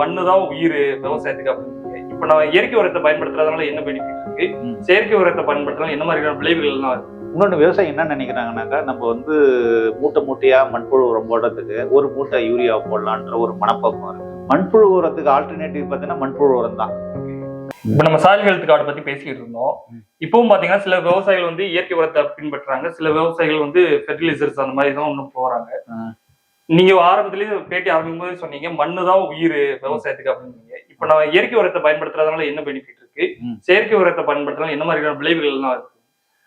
மண்ணு தான் உயிர் விவசாயத்துக்கு அப்படின்னு இப்ப நம்ம இயற்கை உரத்தை பயன்படுத்துறதுனால என்ன பெனிஃபிட் இருக்கு. செயற்கை உரத்தை பயன்படுத்துறதுனால என்ன மாதிரியான விளைவுகள் எல்லாம் இருக்கு இன்னொன்று விவசாயி என்ன நினைக்கிறாங்கனாக்கா நம்ம வந்து மூட்டை மூட்டையா மண்புழு உரம் போடுறதுக்கு ஒரு மூட்டை யூரியா போடலான்ற ஒரு மனப்பக்குவம் இருக்கு. மண்புழு உரத்துக்கு ஆல்டர்னேட்டிவ் பார்த்தீங்கன்னா மண்புழு உரம் தான். இப்ப நம்ம சாயில் ஹெல்த் கார்டு பத்தி பேசிக்கிட்டு இருந்தோம். இப்பவும் பாத்தீங்கன்னா சில விவசாயிகள் வந்து இயற்கை உரத்தை பின்பற்றுறாங்க. சில விவசாயிகள் வந்து ஃபெர்டிலைசர்ஸ் அந்த மாதிரி தான் இன்னும் போறாங்க. நீங்க ஆரம்பத்திலேயே பேட்டி ஆரம்பிக்கும் போது சொன்னீங்க மண்ணு தான் உயிர் விவசாயத்துக்கு அப்படின்னு இப்ப நம்ம இயற்கை உரத்தை பயன்படுத்துறதுனால என்ன பெனிஃபிட் இருக்கு. செயற்கை உரத்தை பயன்படுத்துறதுனால என்ன மாதிரியான விளைவுகள் எல்லாம் இருக்கு?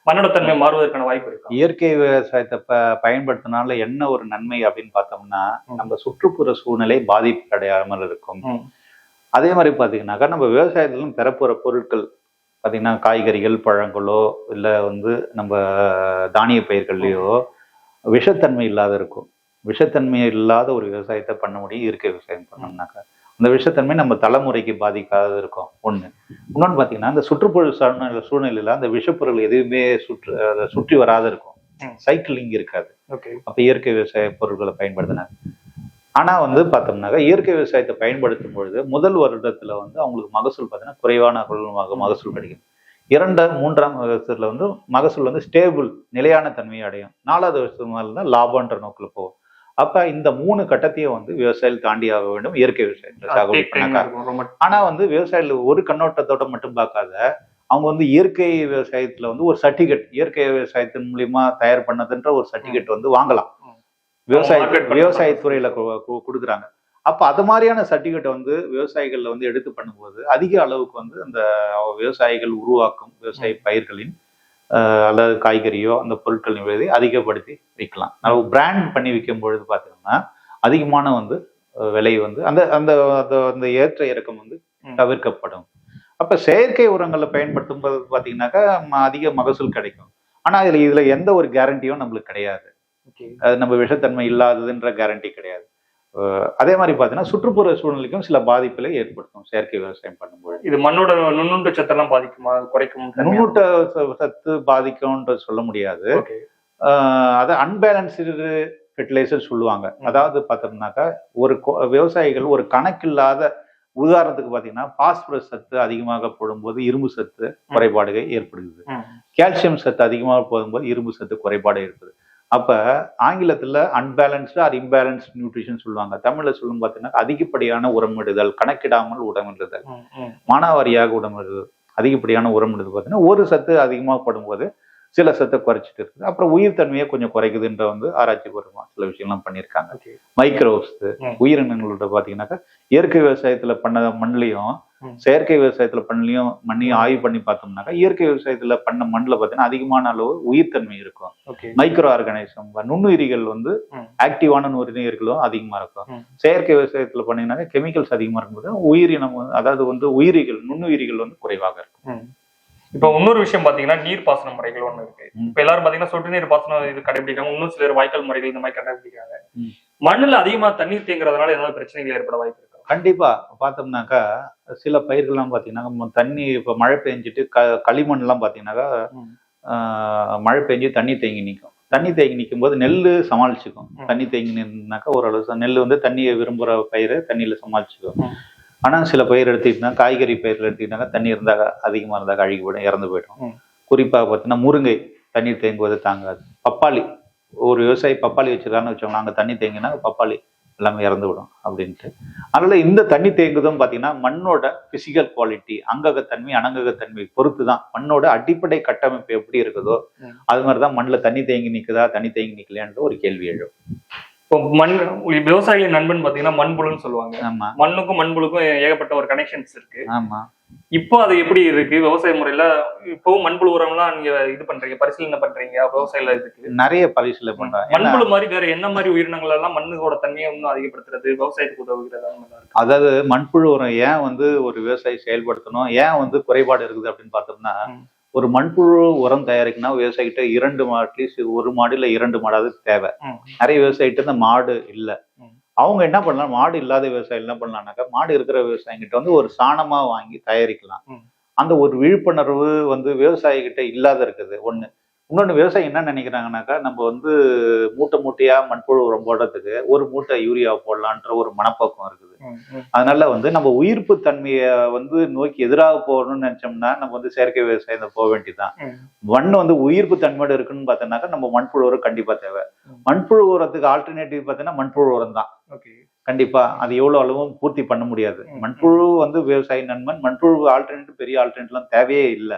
மண்ணோட தன்மை மாறுவதற்கான வாய்ப்பு இருக்கு? இயற்கை விவசாயத்தை ப பயன்படுத்தினால என்ன ஒரு நன்மை அப்படின்னு பார்த்தோம்னா. நம்ம சுற்றுப்புற சூழ்நிலை பாதிப்பு அடையாமல் இருக்கும். அதே மாதிரி பார்த்தீங்கன்னாக்கா நம்ம விவசாயத்திலும் பெறப்போற பொருட்கள் பார்த்தீங்கன்னா காய்கறிகள் பழங்களோ இல்லை வந்து நம்ம தானிய பயிர்கள்லையோ விஷத்தன்மை இல்லாத இருக்கும். விஷத்தன்மை இல்லாத ஒரு விவசாயத்தை பண்ண முடியும் இயற்கை விவசாயம் பண்ணோம்னாக்கா. அந்த விஷத்தன்மை நம்ம தலைமுறைக்கு பாதிக்காத இருக்கும். ஒண்ணு. இன்னொன்று பார்த்தீங்கன்னா இந்த சுற்றுப்புற சூழ்நிலை சூழ்நிலையில அந்த விஷப்பொருள் எதுவுமே சுற்று அதை சுற்றி வராத இருக்கும். ம். சைக்கிளிங் இருக்காது. ஓகே. அப்ப இயற்கை விவசாய பொருட்களை பயன்படுத்தினாங்க. ஆனா வந்து பார்த்தோம்னாக்கா இயற்கை விவசாயத்தை பயன்படுத்தும் பொழுது முதல் வருடத்துல வந்து அவங்களுக்கு மகசூல் பார்த்தீங்கன்னா குறைவான மகசூல் கிடைக்கும் இரண்டாம் மூன்றாம் வருஷத்துல வந்து மகசூல் வந்து ஸ்டேபிள் நிலையான தன்மையை அடையும். நாலாவது வருஷம் தான் லாபம்ன்ற நோக்கில் போகும். அப்ப இந்த மூணு கட்டத்தையும் வந்து விவசாயிகள் தாண்டி ஆக வேண்டும். இயற்கை விவசாயத்தை சாகுபடி ஆனா வந்து விவசாயிகள் ஒரு கண்ணோட்டத்தோட மட்டும் பார்க்காத அவங்க வந்து இயற்கை விவசாயத்துல வந்து ஒரு சர்டிபிகேட் இயற்கை விவசாயத்தின் மூலியமா தயார் பண்ணதுன்ற ஒரு சர்டிபிகேட் வந்து வாங்கலாம். விவசாய விவசாயத்துறையில கொடுக்குறாங்க. அப்ப அது மாதிரியான சர்டிபிகேட் வந்து விவசாயிகள்ல வந்து எடுத்து பண்ணும்போது அதிக அளவுக்கு வந்து அந்த விவசாயிகள் உருவாக்கும் விவசாய பயிர்களின் அல்லது காய்கறியோ அந்த பொருட்களின் விலையை அதிகப்படுத்தி விற்கலாம். நம்ம பிராண்ட் பண்ணி விற்கும் பொழுது பார்த்தீங்கன்னா அதிகமான வந்து விலை வந்து அந்த அந்த அந்த- அந்த ஏற்ற இறக்கம் வந்து. தவிர்க்கப்படும். அப்ப செயற்கை உரங்களை பயன்படுத்தும் போது பாத்தீங்கன்னாக்கா ம- அதிக மகசூல் கிடைக்கும். ஆனா இதுல இதுல எந்த ஒரு கேரண்டியும் நம்மளுக்கு கிடையாது. அது நம்ம விஷத்தன்மை இல்லாததுன்ற கேரண்டி கிடையாது. அதே மாதிரி பார்த்தீங்கன்னா சுற்றுப்புற சூழ்நிலைக்கும் சில பாதிப்புகளை ஏற்படுத்தும் செயற்கை விவசாயம் பண்ணும்போது இது மண்ணோட நுண்ணுண்ட சத்தெல்லாம் பாதிக்குமா? குறைக்கும் நுண்ணூட்ட சத்து பாதிக்கும்ன்றது சொல்ல முடியாது. அதை அன்பேலன்ஸ்டு ஃபெர்டிலைசர் சொல்லுவாங்க. அதாவது பார்த்தோம்னாக்கா ஒரு விவசாயிகள் ஒரு கணக்கில்லாத உதாரணத்துக்கு பார்த்தீங்கன்னா பாஸ்பரஸ் சத்து அதிகமாக போடும்போது இரும்பு சத்து குறைபாடுகள் ஏற்படுகிறது. கால்சியம் சத்து அதிகமாக போடும்போது இரும்பு சத்து குறைபாடு இருக்குது அப்ப ஆங்கிலத்துல அன்பேலன்ஸ்டு ஆர் இம்பேலன்ஸ்ட் நியூட்ரிஷன் சொல்லுவாங்க தமிழ்ல சொல்லும் பார்த்தீங்கன்னா அதிகப்படியான உரமிடுதல் கணக்கிடாமல் உரமிடுதல் மானாவாரியாக உரமிடுதல் அதிகப்படியான உரமிடுதல் பார்த்தீங்கன்னா ஒரு சத்து அதிகமாக படும்போது சில சத்தை குறைச்சிட்டு இருக்குது அப்புறம் உயிர் தன்மையை கொஞ்சம் குறைக்குதுன்ற வந்து ஆராய்ச்சி பூர்வமா சில விஷயம்லாம் பண்ணியிருக்காங்க. மைக்ரோவ்ஸ். உயிரினங்களோட பாத்தீங்கன்னாக்கா இயற்கை விவசாயத்துல பண்ண மண்ணிலையும். செயற்கை விவசாயத்துல பண்ணலையும் மண்ணையும் ஆய்வு பண்ணி பார்த்தோம்னாக்கா இயற்கை விவசாயத்துல பண்ண மண்ணில் பார்த்தீங்கன்னா அதிகமான அளவு உயிர்த்தன்மை இருக்கும். மைக்ரோ ஆர்கானிசம் நுண்ணுயிரிகள் வந்து. ஆக்டிவான நுண்ணுயிர்களும் அதிகமா இருக்கும். செயற்கை விவசாயத்துல பண்ணீங்கன்னாக்கா கெமிக்கல்ஸ் அதிகமா இருக்கும்போது உயிரினம் அதாவது வந்து உயிரிகள் நுண்ணுயிரிகள் வந்து குறைவாக இருக்கும். இப்போ இன்னொரு விஷயம் பாத்தீங்கன்னா நீர் பாசன முறைகள் ஒண்ணு இருக்கு. இப்ப எல்லாரும் பாத்தீங்கன்னா சொட்டு நீர் பாசனம் இது கடைபிடிக்காங்க இன்னும் சிலர் வாய்க்கால் முறைகள் இந்த மாதிரி கடைபிடிக்கிறாங்க. மண்ணுல அதிகமா தண்ணீர் தேங்குறதுனால ஏதாவது பிரச்சனைகள் ஏற்பட வாய்ப்பு கண்டிப்பா பார்த்தோம்னாக்கா சில பயிர்கள்லாம் பார்த்தீங்கன்னா நம்ம தண்ணி இப்போ மழை பெஞ்சிட்டு க களிமண்லாம் பார்த்தீங்கன்னாக்கா மழை பெஞ்சு தண்ணி தேங்கி நிற்கும் தண்ணி தேங்கி நிற்கும் போது நெல் சமாளிச்சுக்கும். தண்ணி தேங்கி நின்னாக்கா ஓரளவு நெல் வந்து தண்ணியை விரும்புகிற பயிர் தண்ணியில் சமாளிச்சுக்கும். ஆனால் சில பயிர் எடுத்துக்கிட்டா காய்கறி பயிர் எடுத்துக்கிட்டாங்க தண்ணி இருந்தாக்க அதிகமாக இருந்தாக்க அழுகி போயிடும் இறந்து போயிடும். குறிப்பாக பார்த்தீங்கன்னா முருங்கை தண்ணீர் தேங்குவது தாங்காது பப்பாளி ஒரு விவசாயி பப்பாளி வச்சிருக்கான்னு வச்சோம்னா அங்கே தண்ணி தேங்கினா பப்பாளி எல்லாமே இறந்து விடும் அப்படின்ட்டு. அதனால இந்த தண்ணி தேங்குதும் பார்த்தீங்கன்னா மண்ணோட பிசிக்கல் குவாலிட்டி அங்ககத்தன்மை அனங்ககத்தன்மை பொறுத்து தான் மண்ணோட அடிப்படை கட்டமைப்பு எப்படி இருக்குதோ. அது மாதிரி தான் மண்ணில் தண்ணி தேங்கி நிற்குதா தண்ணி தேங்கி நிற்கலையான்ற ஒரு கேள்வி எழும். இப்போ மண் விவசாயிகளின் நண்பன் பாத்தீங்கன்னா மண்புழுன்னு சொல்லுவாங்க. ஆமா. மண்ணுக்கும் மண்புழுக்கும் ஏகப்பட்ட ஒரு கனெக்ஷன்ஸ் இருக்கு. ஆமா. இப்போ அது எப்படி இருக்கு? விவசாய முறையில இப்பவும் மண்புழு உரம்லாம் நீங்க இது பண்றீங்க பரிசீலனை பண்றீங்க விவசாயில இதுக்கு? நிறைய பரிசீலனை பண்றாங்க மண்புழு மாதிரி வேற என்ன மாதிரி உயிரினங்கள் எல்லாம் மண்ணோட தன்மையை இன்னும் அதிகப்படுத்துறது விவசாயத்துக்கு உதவுகிறது இருக்கு. அதாவது மண்புழு உரம் ஏன் வந்து ஒரு விவசாயி செயல்படுத்தணும்? ஏன் வந்து குறைபாடு இருக்குது அப்படின்னு பார்த்தோம்னா. ஒரு மண்புழு உரம் தயாரிக்கணும்னா விவசாயிகிட்ட இரண்டு அட்லீஸ்ட் ஒரு மாடு இல்ல இரண்டு மாடாவது தேவை. நிறைய விவசாயிகிட்ட இந்த மாடு இல்ல. அவங்க என்ன பண்ணலாம் மாடு இல்லாத விவசாயி என்ன பண்ணலாம்னாக்கா மாடு இருக்கிற விவசாயிகிட்ட வந்து ஒரு சாணமா வாங்கி தயாரிக்கலாம். அந்த ஒரு விழிப்புணர்வு வந்து விவசாயிகிட்ட இல்லாத இருக்குது ஒண்ணு இன்னொன்று விவசாயி என்ன நினைக்கிறாங்கனாக்கா நம்ம வந்து மூட்டை மூட்டையா மண்புழு உரம் போடுறதுக்கு ஒரு மூட்டை யூரியா போடலான்ற ஒரு மனப்போக்கம் இருக்குது. அதனால வந்து நம்ம உயிர்ப்பு தன்மையை வந்து நோக்கி எதிராக போகணும்னு நினைச்சோம்னா நம்ம வந்து செயற்கை விவசாயம் போக வேண்டியதுதான். மண் வந்து உயிர்ப்பு தன்மையோட இருக்குன்னு பார்த்தோம்னாக்கா நம்ம மண்புழு உரம் கண்டிப்பா தேவை. மண்புழு உரத்துக்கு ஆல்டர்னேட்டிவ் பார்த்தீங்கன்னா மண்புழு உரம் தான். ஓகே. கண்டிப்பா. அது எவ்வளவு அளவும் பூர்த்தி பண்ண முடியாது. மண்புழு வந்து விவசாய நண்பன் மண்புழு ஆல்டர்னேட்டிவ் பெரிய ஆல்டர்னேட்டிவ்லாம் தேவையே இல்லை.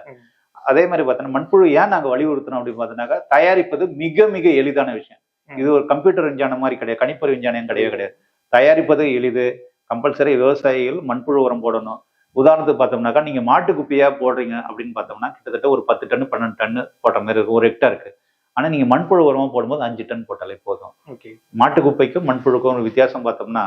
அதே மாதிரி பார்த்தோன்னா மண்புழு ஏன் நாங்க வலியுறுத்துறோம் அப்படின்னு பார்த்தோன்னாக்கா தயாரிப்பது மிக மிக எளிதான விஷயம். இது ஒரு கம்ப்யூட்டர் விஞ்ஞானம் மாதிரி கிடையாது. கணிப்பொறி விஞ்ஞானம் கிடையவே கிடையாது. தயாரிப்பது எளிது. கம்பல்சரி விவசாயிகள் மண்புழு உரம் போடணும். உதாரணத்துக்கு பார்த்தோம்னாக்கா நீங்க மாட்டு குப்பையா போடுறீங்க அப்படின்னு பார்த்தோம்னா கிட்டத்தட்ட ஒரு பத்து டன் பன்னெண்டு டன் போட்ட மாதிரி இருக்கும். ஒரு ஹெக்டாருக்கு ஆனா நீங்க மண்புழு உரமா போடும்போது அஞ்சு டன் போட்டாலே போதும். ஓகே. மாட்டு குப்பைக்கும் மண்புழுக்கும் ஒரு வித்தியாசம் பார்த்தோம்னா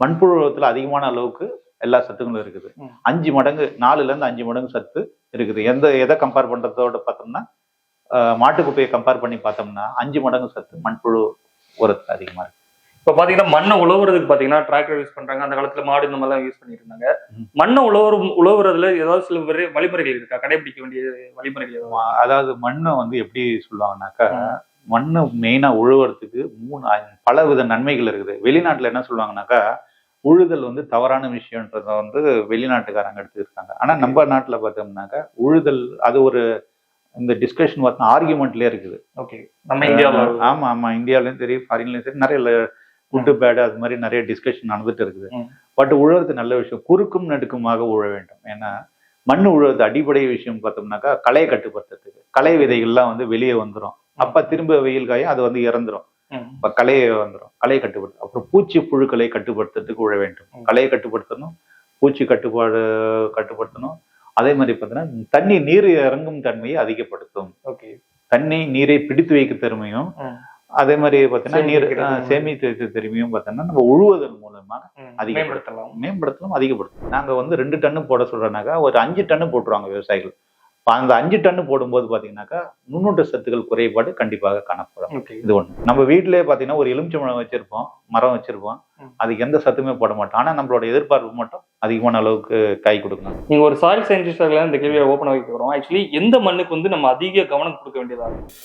மண்புழு உரத்துல அதிகமான அளவுக்கு எல்லா சத்துக்களும் இருக்குது. அஞ்சு மடங்கு நாலுல இருந்து அஞ்சு மடங்கு சத்து இருக்குது. எந்த எதை கம்பேர் பண்றதோட பார்த்தோம்னா மாட்டு குப்பையை கம்பேர் பண்ணி பார்த்தோம்னா அஞ்சு மடங்கு சத்து மண்புழு உரத்துல அதிகமா இருக்கு. இப்ப பாத்தீங்கன்னா மண்ணை உழவுறதுக்கு பாத்தீங்கன்னா டிராக்டர் யூஸ் பண்றாங்க. அந்த காலத்துல மாடு இந்த மாதிரிலாம் யூஸ் பண்ணிட்டு இருந்தாங்க. மண்ணை உழவுற உழவுறதுல ஏதாவது சில வழிமுறைகள் இருக்கா? கடைபிடிக்க வேண்டிய வழிமுறைகள் அதாவது மண்ணை வந்து எப்படி சொல்லுவாங்கன்னாக்கா மண்ணு மெயினா உழுவுறதுக்கு மூணு பல வித நன்மைகள் இருக்குது. வெளிநாட்டுல என்ன சொல்லுவாங்கன்னாக்கா உழுதல் வந்து தவறான விஷயம்ன்றத வந்து வெளிநாட்டுக்காரங்க எடுத்துருக்காங்க ஆனா நம்ம நாட்டுல பார்த்தோம்னாக்கா உழுதல் அது ஒரு இந்த டிஸ்கஷன் பார்த்தா ஆர்குமெண்ட்லயே இருக்குது. ஓகே. நம்ம இந்தியாவுல ஆமா ஆமா. இந்தியாலயும் சரி ஃபாரின்லயும் சரி நிறைய குட்டு பேடு அது மாதிரி நிறைய டிஸ்கஷன் நடந்துட்டு இருக்குது. பட் உழுறது நல்ல விஷயம். குறுக்கும் நெடுக்குமாக உழ வேண்டும். ஏன்னா மண் உழுவது அடிப்படை விஷயம் பார்த்தோம்னாக்கா களையை கட்டுப்படுத்துறதுக்கு. களை விதைகள்லாம் வந்து வெளியே வந்துடும் அப்ப திரும்ப வெயில் காயும் அது வந்து இறந்துரும். ம். அப்ப களையை வந்துடும் களையை கட்டுப்படுத்தும் அப்புறம் பூச்சி புழுக்களை கட்டுப்படுத்துறதுக்கு உழ வேண்டும். களையை கட்டுப்படுத்தணும். பூச்சி கட்டுப்பாடு கட்டுப்படுத்தணும். அதே மாதிரி பார்த்தீங்கன்னா தண்ணி நீர் இறங்கும் தன்மையை அதிகப்படுத்தும். ஓகே. தண்ணி நீரை பிடித்து வைக்க திறமையும். அதே மாதிரி பார்த்தீங்கன்னா நீர் சேமித்து வைக்க திறமையும் பார்த்தீங்கன்னா நம்ம உழுவதன் மூலமா ம். அதிகப்படுத்தலாம். மேம்படுத்தலாம். அதிகப்படுத்தலாம். நாங்க வந்து ரெண்டு டன்னு போட சொல்றோம்னாக்கா ஒரு அஞ்சு டன்னு போட்டுருவாங்க விவசாயிகள். அந்த அஞ்சு டன்னு போடும்போது பாத்தீங்கன்னாக்கா நுண்ணூட்ட சத்துக்கள் குறைபாடு கண்டிப்பாக காணப்படும். இது ஒண்ணு. நம்ம வீட்டிலேயே பாத்தீங்கன்னா ஒரு எலுமிச்சம்பழம் வச்சிருப்போம் மரம் வச்சிருப்போம். அதுக்கு எந்த சத்துமே போட மாட்டோம். ஆனா நம்மளோட எதிர்பார்ப்பு மட்டும் அதிகமான அளவுக்கு காய் கொடுக்கணும் நீங்க ஒரு சாயில் சயின்டிஸ்டாக இந்த கேள்வியை ஓப்பன் வைக்கிறோம் ஆக்சுவலி எந்த மண்ணுக்கு வந்து நம்ம அதிக கவனம் கொடுக்க வேண்டியதா இருக்கும்?